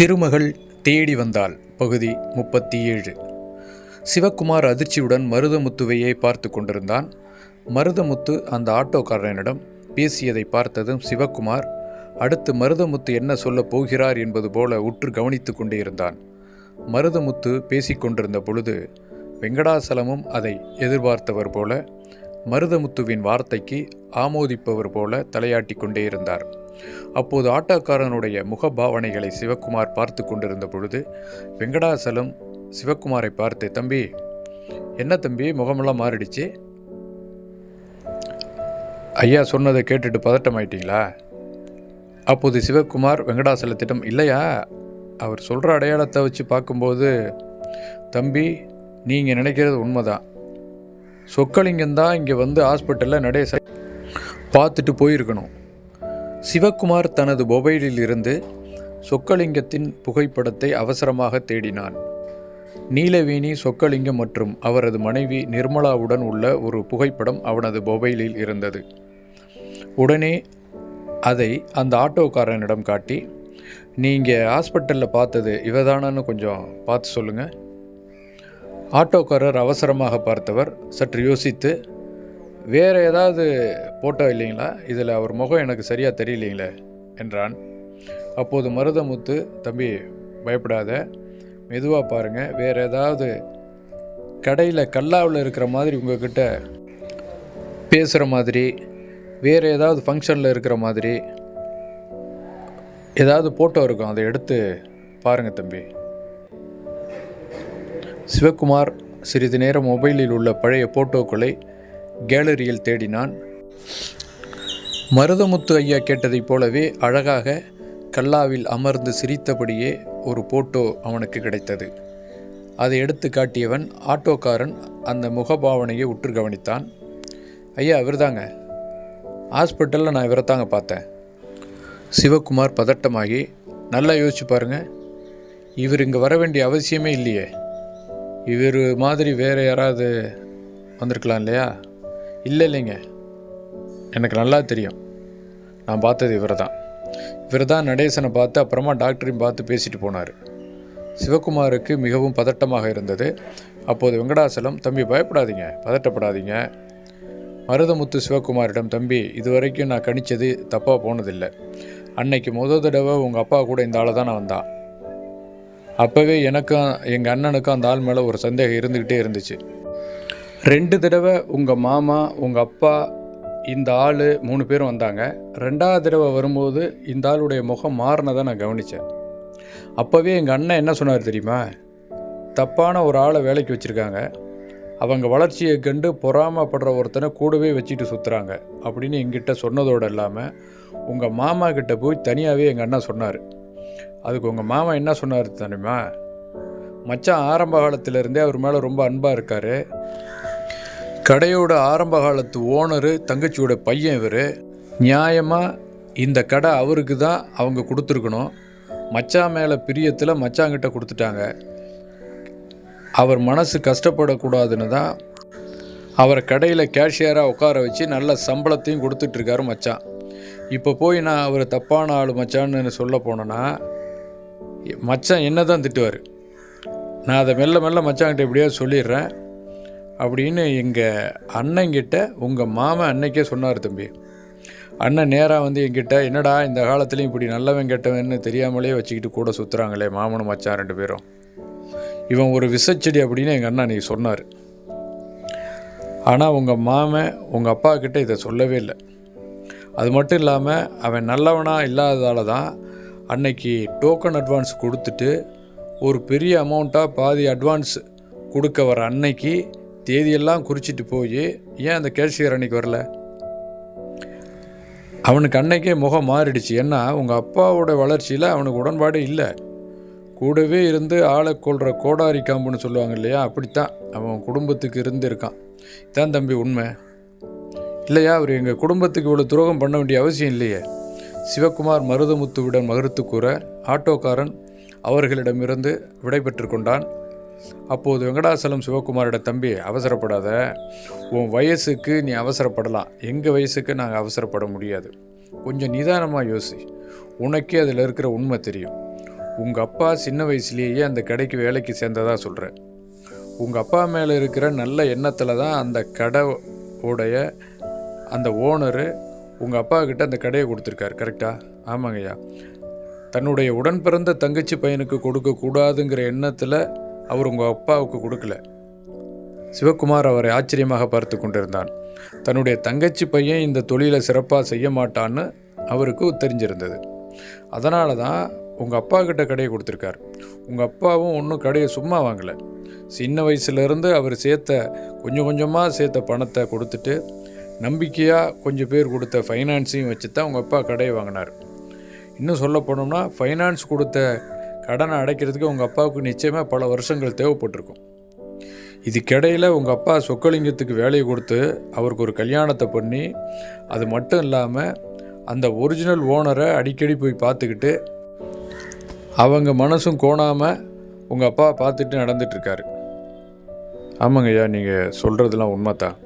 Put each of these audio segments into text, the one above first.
திருமகள் தேடி வந்தாள். பகுதி முப்பத்தி ஏழு சிவக்குமார் அதிர்ச்சியுடன் மருதமுத்துவையே பார்த்து கொண்டிருந்தான். மருதமுத்து அந்த ஆட்டோக்காரனிடம் பேசியதை பார்த்ததும் சிவக்குமார் அடுத்து மருதமுத்து என்ன சொல்லப் போகிறார் என்பது போல உற்று கவனித்து கொண்டே இருந்தான். மருதமுத்து பேசிக்கொண்டிருந்த பொழுது வெங்கடாசலமும் அதை எதிர்பார்த்தவர் போல மருதமுத்துவின் வார்த்தைக்கு ஆமோதிப்பவர் போல தலையாட்டி கொண்டே இருந்தார். அப்போது ஆட்டோக்காரனுடைய முகபாவனைகளை சிவக்குமார் பார்த்து கொண்டிருந்த பொழுது வெங்கடாசலம் சிவக்குமாரை பார்த்து தம்பி. என்ன தம்பி முகமெல்லாம் மாறிடுச்சு? ஐயா சொன்னதை கேட்டுட்டு பதட்டமாயிட்டீங்களா? அப்போது சிவக்குமார் வெங்கடாசலத்திடம் இல்லையா? அவர் சொல்கிற அடையாளத்தை வச்சு பார்க்கும்போது தம்பி நீங்கள் நினைக்கிறது உண்மைதான். சொக்கலிங்கம் தான் இங்கே வந்து ஹாஸ்பிட்டலில் நடேச பார்த்துட்டு போயிருக்கணும். சிவக்குமார் தனது மொபைலில் இருந்து சொக்கலிங்கத்தின் புகைப்படத்தை அவசரமாக தேடினான். நீலவேணி சொக்கலிங்கம் மற்றும் அவரது மனைவி நிர்மலாவுடன் உள்ள ஒரு புகைப்படம் அவனது மொபைலில் இருந்தது. உடனே அதை அந்த ஆட்டோக்காரனிடம் காட்டி நீங்கள் ஹாஸ்பிட்டலில் பார்த்தது இவதானன்னு கொஞ்சம் பார்த்து சொல்லுங்கள் ஆட்டோக்காரர் அவசரமாக பார்த்தவர் சற்று யோசித்து வேறு ஏதாவது போட்டோ இல்லைங்களா? இதில் அவர் முகம் எனக்கு சரியாக தெரியலைங்களே என்றான். அப்போது மருதமுத்து தம்பி பயப்படாத. மெதுவாக பாருங்கள் வேறு ஏதாவது கடையில் கல்லாவில் இருக்கிற மாதிரி உங்ககிட்ட பேசுகிற மாதிரி வேறு ஏதாவது ஃபங்க்ஷனில் இருக்கிற மாதிரி ஏதாவது ஃபோட்டோ இருக்கும். அதை எடுத்து பாருங்கள் தம்பி. சிவக்குமார் சிறிது நேரம் மொபைலில் உள்ள பழைய போட்டோக்களை கேலரியில் தேடினான். மருதமுத்து ஐயா கேட்டதைப் போலவே அழகாக கல்லாவில் அமர்ந்து சிரித்தபடியே ஒரு போட்டோ அவனுக்கு கிடைத்தது. அதை எடுத்து காட்டியவன் ஆட்டோக்காரன் அந்த முகபாவனையை உற்று கவனித்தான். ஐயா இவர்தாங்க. ஹாஸ்பிட்டலில் நான் இவரைத்தாங்க பார்த்தேன். சிவக்குமார் பதட்டமாகி நல்லா யோசிச்சு பாருங்கள் இவர் இங்கே வர வேண்டிய அவசியமே இல்லையே. இவர் மாதிரி வேறு யாராவது வந்திருக்கலாம் இல்லையா? இல்லை இல்லைங்க. எனக்கு நல்லா தெரியும். நான் பார்த்தது இவர் தான் இவர் தான் நடேசனை பார்த்து அப்புறமா டாக்டரையும் பார்த்து பேசிட்டு போனார். சிவகுமாருக்கு மிகவும் பதட்டமாக இருந்தது. அப்போது வெங்கடாசலம் தம்பி பயப்படாதீங்க. பதட்டப்படாதீங்க. மருதமுத்து சிவகுமாரிடம் தம்பி இதுவரைக்கும் நான் கணித்தது தப்பாக போனதில்லை. அன்னைக்கு முத தடவை உங்கள் அப்பா கூட இந்த ஆளை தான் நான் வந்தான். அப்போவே எனக்கும் எங்கள் அண்ணனுக்கும் அந்த ஆள் மேலே ஒரு சந்தேகம் இருந்துக்கிட்டே இருந்துச்சு. ரெண்டு தடவை உங்கள் மாமா உங்கள் அப்பா இந்த ஆள் மூணு பேரும் வந்தாங்க. ரெண்டாவது தடவை வரும்போது இந்த ஆளுடைய முகம் மாறினதை நான் கவனித்தேன் அப்போவே எங்கள் அண்ணன் என்ன சொன்னார் தெரியுமா? தப்பான ஒரு ஆளை வேலைக்கு வச்சுருக்காங்க. அவங்க வளர்ச்சியை கண்டு பொறாமப்படுற ஒருத்தனை கூடவே வச்சுட்டு சுற்றுறாங்க அப்படின்னு எங்கிட்ட சொன்னதோடு இல்லாமல் உங்கள் மாமா கிட்ட போய் தனியாகவே எங்கள் அண்ணன் சொன்னார். அதுக்கு உங்கள் மாமா என்ன சொன்னார் தெரியுமா? மச்சான் ஆரம்ப காலத்திலேருந்தே அவர் மேலே ரொம்ப அன்பாக இருக்கார். கடையோட ஆரம்ப காலத்து ஓனரு தங்கச்சியோட பையன் இவர். நியாயமாக இந்த கடை அவருக்கு தான் அவங்க கொடுத்துருக்கணும். மச்சான் மேலே பிரியத்தில் மச்சாங்கிட்ட கொடுத்துட்டாங்க. அவர் மனசு கஷ்டப்படக்கூடாதுன்னு தான் அவரை கடையில் கேஷியராக உட்கார வச்சு நல்ல சம்பளத்தையும் கொடுத்துட்ருக்காரு மச்சான். இப்போ போய் நான் அவர் தப்பான ஆள் மச்சான்னு சொல்ல போனேன்னா மச்சான் என்ன தான் திட்டுவார்? நான் அதை மெல்ல மெல்ல மச்சாங்கிட்ட எப்படியாவது சொல்லிடுறேன். அப்படின்னு எங்கள் அண்ணங்கிட்ட உங்கள் மாமன் அன்னைக்கே சொன்னார் தம்பி. அண்ணன் நேராக வந்து என்கிட்ட என்னடா இந்த காலத்துலேயும் இப்படி நல்லவன் கெட்டவன்னு தெரியாமலே வச்சுக்கிட்டு கூட சுற்றுறாங்களே மாமனும் மச்சான் ரெண்டு பேரும். இவன் ஒரு விசச்செடி அப்படின்னு எங்கள் அண்ணன் அன்றைக்கி சொன்னார். ஆனால் உங்கள் மாமன் உங்கள் அப்பா கிட்டே இதை சொல்லவே இல்லை. அது மட்டும் இல்லாமல் அவன் நல்லவனாக இல்லாததால தான் அன்னைக்கு டோக்கன் அட்வான்ஸ் கொடுத்துட்டு ஒரு பெரிய அமௌண்ட்டாக பாதி அட்வான்ஸ் கொடுக்க வர அன்னைக்கு தேதியெல்லாம் குறிச்சிட்டு போய் ஏன் அந்த கேஷியர் அன்னைக்கு வரல? அவனுக்கு அன்னைக்கே முகம் மாறிடுச்சு. ஏன்னா உங்கள் அப்பாவோட வளர்ச்சியில் அவனுக்கு உடன்பாடே இல்லை. கூடவே இருந்து ஆளை கொள்கிற கோடாரி காம்புன்னு சொல்லுவாங்க இல்லையா? அப்படித்தான். அவன் குடும்பத்துக்கு இருந்திருக்கான். இதான் தம்பி உண்மை. இல்லையா? அவர் எங்கள் குடும்பத்துக்கு இவ்வளோ துரோகம் பண்ண வேண்டிய அவசியம் இல்லையே. சிவகுமார் மருதமுத்துவிடம் மறுத்து கூற ஆட்டோக்காரன் அவர்களிடமிருந்து விடைபெற்று கொண்டான் அப்போது வெங்கடாசலம் சிவகுமாரோட தம்பி அவசரப்படாத. உன் வயசுக்கு நீ அவசரப்படலாம். எங்கள் வயசுக்கு நாங்கள் அவசரப்பட முடியாது. கொஞ்சம் நிதானமாக யோசி. உனக்கே அதில் இருக்கிற உண்மை தெரியும். உங்கள் அப்பா சின்ன வயசுலேயே அந்த கடைக்கு வேலைக்கு சேர்ந்ததாக சொல்கிறேன் உங்கள் அப்பா மேலே இருக்கிற நல்ல எண்ணத்தில் தான் அந்த கடை உடைய அந்த ஓனரு உங்கள் அப்பா கிட்ட அந்த கடையை கொடுத்துருக்காரு கரெக்டா ஆமாங்கய்யா தன்னுடைய உடன் பிறந்த தங்கச்சி பையனுக்கு கொடுக்கக்கூடாதுங்கிற எண்ணத்தில் அவர் உங்கள் அப்பாவுக்கு கொடுக்கல. சிவகுமார் அவரை ஆச்சரியமாக பார்த்து கொண்டிருந்தான். தன்னுடைய தங்கச்சி பையன் இந்த தொழிலை சிறப்பாக செய்ய மாட்டான்னு அவருக்கு தெரிஞ்சிருந்தது. அதனால தான் உங்கள் அப்பா கிட்ட கடையை கொடுத்துருக்கார். உங்கள் அப்பாவும் ஒன்றும் கடையை சும்மா வாங்கலை. சின்ன வயசுலேருந்து அவர் சேர்த்த கொஞ்சம் கொஞ்சமாக சேர்த்த பணத்தை கொடுத்துட்டு நம்பிக்கையாக கொஞ்சம் பேர் கொடுத்த ஃபைனான்ஸையும் வச்சு தான் உங்கள் அப்பா கடையை வாங்கினார். இன்னும் சொல்ல போனோம்னா ஃபைனான்ஸ் கொடுத்த கடனை அடைக்கிறதுக்கு உங்கள் அப்பாவுக்கு நிச்சயமாக பல வருஷங்கள் தேவைப்பட்டிருக்கும். இதுக்கிடையில் உங்கள் அப்பா சொக்கலிங்கத்துக்கு வேலையை கொடுத்து அவருக்கு ஒரு கல்யாணத்தை பண்ணி அது மட்டும் இல்லாமல் அந்த ஒரிஜினல் ஓனரை அடிக்கடி போய் பார்த்துக்கிட்டு அவங்க மனசும் கோணாமல் உங்கள் அப்பா பார்த்துட்டு நடந்துட்டுருக்காரு ஆமாங்கய்யா நீங்கள் சொல்கிறதுலாம் உண்மைதான்.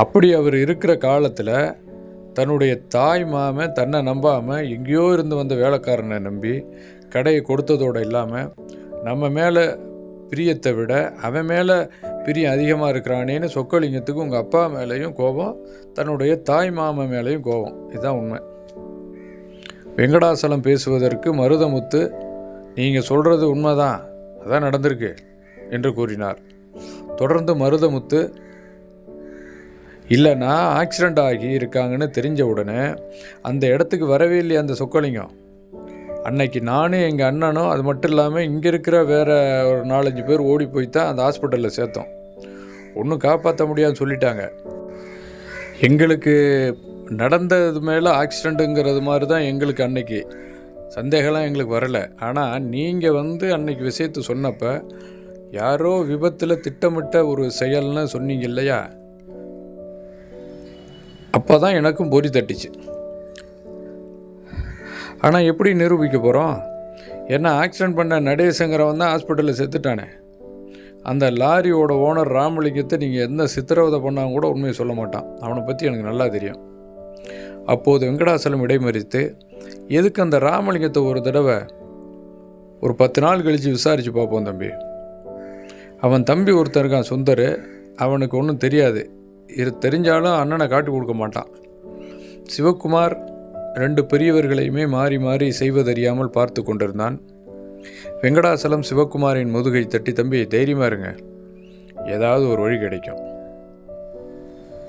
அப்படி அவர் இருக்கிற காலத்தில் தன்னுடைய தாய் மாமன் தன்னை நம்பாமல் எங்கேயோ இருந்து வந்த வேலைக்காரனை நம்பி கடையை கொடுத்ததோடு இல்லாமல் நம்ம மேலே பிரியத்தை விட அவன் மேலே பிரியம் அதிகமாக இருக்கிறானேன்னு சொக்கலிங்கத்துக்கு உங்கள் அப்பா மேலேயும் கோபம் தன்னுடைய தாய் மாமன் மேலேயும் கோபம். இதுதான் உண்மை. வெங்கடாசலம் பேசுவதற்கு மருதமுத்து நீங்கள் சொல்கிறது உண்மைதான் அதான் நடந்திருக்கு என்று கூறினார். தொடர்ந்து மருதமுத்து இல்லைன்னா ஆக்சிடெண்ட் ஆகி இருக்காங்கன்னு தெரிஞ்ச உடனே அந்த இடத்துக்கு வரவே இல்லையா அந்த சொக்கலிங்கம். அன்னைக்கு நானும் எங்கள் அண்ணனும் அது மட்டும் இல்லாமல் இங்கே இருக்கிற வேற ஒரு நாலஞ்சு பேர் ஓடி போய் தான் அந்த ஹாஸ்பிட்டலில் சேர்த்தோம். ஒன்றும் காப்பாற்ற முடியாதுன்னு சொல்லிட்டாங்க. எங்களுக்கு நடந்தது மேலே ஆக்சிடெண்ட்டுங்கிறது மாதிரி தான் எங்களுக்கு அன்னைக்கு. சந்தேகம்லாம் எங்களுக்கு வரலை. ஆனால் நீங்கள் வந்து அன்னைக்கு விஷயத்தை சொன்னப்போ யாரோ விபத்தில் திட்டமிட்ட ஒரு செயல்னு சொன்னீங்க இல்லையா? அப்போ தான் எனக்கும் பொறி தட்டிச்சு. ஆனால் எப்படி நிரூபிக்க போகிறோம் என்ன ஆக்சிடெண்ட் பண்ண நடேசங்கிறவன் தான் ஹாஸ்பிட்டலில் செத்துட்டானே. அந்த லாரியோட ஓனர் ராமலிங்கத்தை நீங்கள் எந்த சித்திரவதை பண்ணாங்க கூட உண்மையை சொல்ல மாட்டான். அவனை பற்றி எனக்கு நல்லா தெரியும். அப்போது வெங்கடாசலம் இடைமறித்து எதுக்கு அந்த ராமலிங்கத்தை ஒரு தடவை ஒரு பத்து நாள் கழித்து விசாரித்து பார்ப்போம் தம்பி. அவன் தம்பி ஒருத்தன் இருக்கான் சுந்தர். அவனுக்கு ஒன்றும் தெரியாது. இது தெரிஞ்சாலும் அண்ணனை காட்டி கொடுக்க மாட்டான். சிவகுமார் ரெண்டு பெரியவர்களையுமே மாறி மாறி செய்வதறியாமல் பார்த்து கொண்டிருந்தான். வெங்கடாசலம் சிவகுமாரின் முதுகை தட்டி தம்பி தைரியமாக இருங்க. ஏதாவது ஒரு வழி கிடைக்கும்.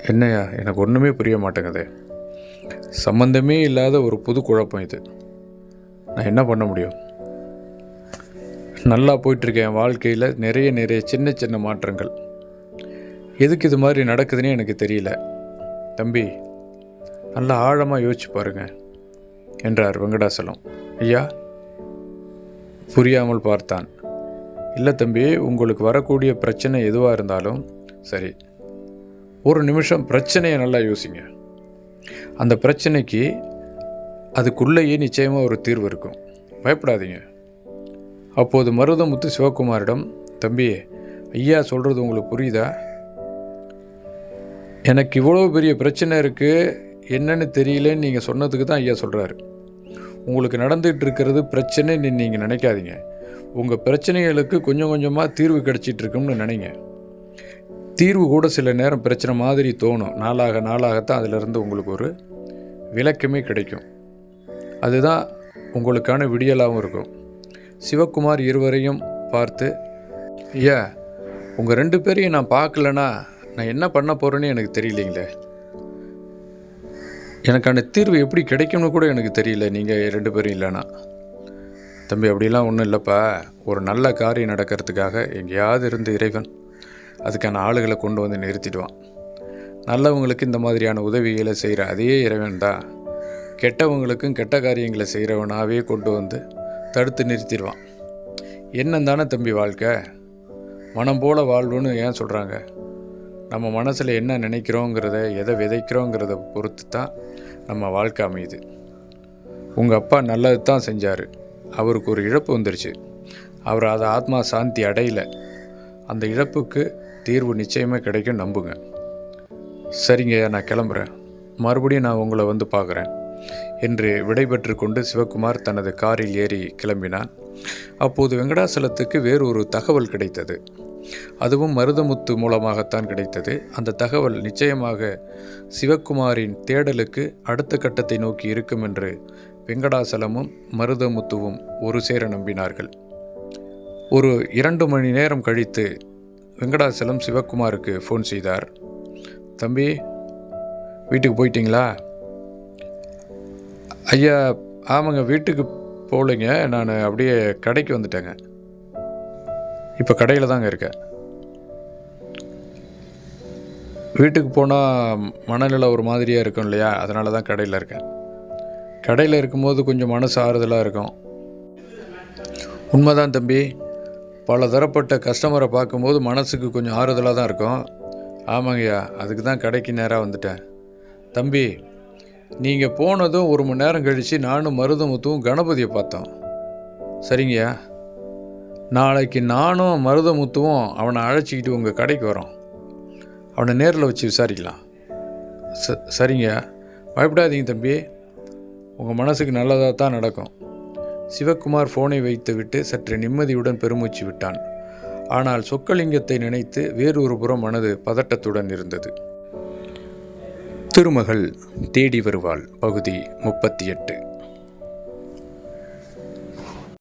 என்னையா எனக்கு ஒன்றுமே புரிய மாட்டேங்குது. சம்பந்தமே இல்லாத ஒரு புது குழப்பம் இது. நான் என்ன பண்ண முடியும்? நல்லா போயிட்டுருக்கேன் என் வாழ்க்கையில். நிறைய நிறைய சின்ன சின்ன மாற்றங்கள். எதுக்கு இது மாதிரி நடக்குதுன்னே எனக்கு தெரியல. தம்பி நல்லா ஆழமாக யோசிச்சு பாருங்க என்றார் வெங்கடாசலம். ஐயா? புரியாமல் பார்த்தான். இல்லை தம்பி உங்களுக்கு வரக்கூடிய பிரச்சனை எதுவாக இருந்தாலும் சரி ஒரு நிமிஷம் பிரச்சனையை நல்லா யோசிங்க. அந்த பிரச்சனைக்கு அதுக்குள்ளேயே நிச்சயமாக ஒரு தீர்வு இருக்கும். பயப்படாதீங்க. அப்போது மருதமுத்து சிவகுமாரிடம் தம்பி ஐயா சொல்கிறது உங்களுக்கு புரியுதா? எனக்கு இவ்வளோ பெரிய பிரச்சனை இருக்குது என்னன்னு தெரியலன்னு நீங்கள் சொன்னதுக்கு தான் ஐயா சொல்கிறாரு உங்களுக்கு நடந்துகிட்டு இருக்கிறது பிரச்சனைன்னு நீங்கள் நினைக்காதீங்க. உங்கள் பிரச்சனைகளுக்கு கொஞ்சம் கொஞ்சமாக தீர்வு கிடைச்சிட்டு இருக்கும்னு நினைங்க. தீர்வு கூட சில நேரம் பிரச்சனை மாதிரி தோணும். நாளாக நாளாகத்தான் அதிலிருந்து உங்களுக்கு ஒரு விளக்கமே கிடைக்கும். அதுதான் உங்களுக்கான விடியலாகவும் இருக்கும். சிவகுமார் இருவரையும் பார்த்து ஐயா உங்கள் ரெண்டு பேரையும் நான் பார்க்கலனா நான் என்ன பண்ண போகிறேன்னு எனக்கு தெரியலைங்களே? எனக்கான தீர்வு எப்படி கிடைக்கும்னு கூட எனக்கு தெரியல. நீங்கள் ரெண்டு பேரும் இல்லைனா தம்பி அப்படிலாம் ஒன்றும் இல்லைப்பா. ஒரு நல்ல காரியம் நடக்கிறதுக்காக எங்கேயாவது இருந்து இறைவன் அதுக்கான ஆளுகளை கொண்டு வந்து நிறுத்திடுவான். நல்லவங்களுக்கு இந்த மாதிரியான உதவிகளை செய்கிற அதே இறைவன் தான். கெட்டவங்களுக்கும் கெட்ட காரியங்களை செய்கிறவனாகவே கொண்டு வந்து தடுத்து நிறுத்திடுவான். என்ன தானே தம்பி வாழ்க்கை? மனம் போல வாழ்வுன்னு ஏன் சொல்கிறாங்க நம்ம மனசில் என்ன நினைக்கிறோங்கிறத எதை விதைக்கிறோங்கிறத பொறுத்து தான் நம்ம வாழ்க்கை அமையுது. உங்கள் அப்பா நல்லது தான் செஞ்சார். அவருக்கு ஒரு இழப்பு வந்துருச்சு. அவர் அதை ஆத்மா சாந்தி அடையலை. அந்த இழப்புக்கு தீர்வு நிச்சயமாக கிடைக்கும் நம்புங்க. சரிங்க நான் கிளம்புறேன். மறுபடியும் நான் உங்களை வந்து பார்க்குறேன். என்று விடைபெற்று கொண்டு சிவகுமார் தனது காரில் ஏறி கிளம்பினான். அப்போது வெங்கடாசலத்துக்கு வேறு ஒரு தகவல் கிடைத்தது. அதுவும் மருதமுத்து மூலமாகத்தான் கிடைத்தது. அந்த தகவல் நிச்சயமாக சிவக்குமாரின் தேடலுக்கு அடுத்த கட்டத்தை நோக்கி இருக்கும் என்று வெங்கடாசலமும் மருதமுத்துவும் ஒரு சேர நம்பினார்கள். ஒரு இரண்டு மணி நேரம் கழித்து வெங்கடாசலம் சிவக்குமாருக்கு ஃபோன் செய்தார். தம்பி வீட்டுக்கு போயிட்டீங்களா? ஐயா ஆமாங்க வீட்டுக்கு போகலைங்க. நான் அப்படியே கடைக்கு வந்துட்டேங்க. இப்போ கடையில் தாங்க இருக்கேன் வீட்டுக்கு போனால் மனநிலை ஒரு மாதிரியாக இருக்கும் இல்லையா? அதனால தான் கடையில் இருக்கேன் கடையில் இருக்கும்போது கொஞ்சம் மனசு ஆறுதலாக இருக்கும். உண்மைதான் தம்பி. பல தரப்பட்ட கஸ்டமரை பார்க்கும்போது மனசுக்கு கொஞ்சம் ஆறுதலாக தான் இருக்கும். ஆமாங்கய்யா அதுக்கு தான் கடைக்கு நேராக வந்துட்டேன். தம்பி நீங்கள் போனதும் ஒரு மணி நேரம் கழித்து நானும் மருதமுத்தும் கணபதியை பார்த்தோம். சரிங்கய்யா நாளைக்கு நானும் மருதமுத்துவும் அவனை அழைச்சிக்கிட்டு உங்கள் கடைக்கு வரோம். அவனை நேரில் வச்சு விசாரிக்கலாம். ச சரிங்க. பயப்படாதீங்க தம்பி. உங்கள் மனசுக்கு நல்லதாக தான் நடக்கும். சிவக்குமார் ஃபோனை வைத்துவிட்டு சற்று நிம்மதியுடன் பெருமூச்சு விட்டான். ஆனால் சொக்கலிங்கத்தை நினைத்து வேறொரு புறம் மனது பதட்டத்துடன் இருந்தது. திருமகள் தேடி வருவாள். பகுதி முப்பத்தி எட்டு.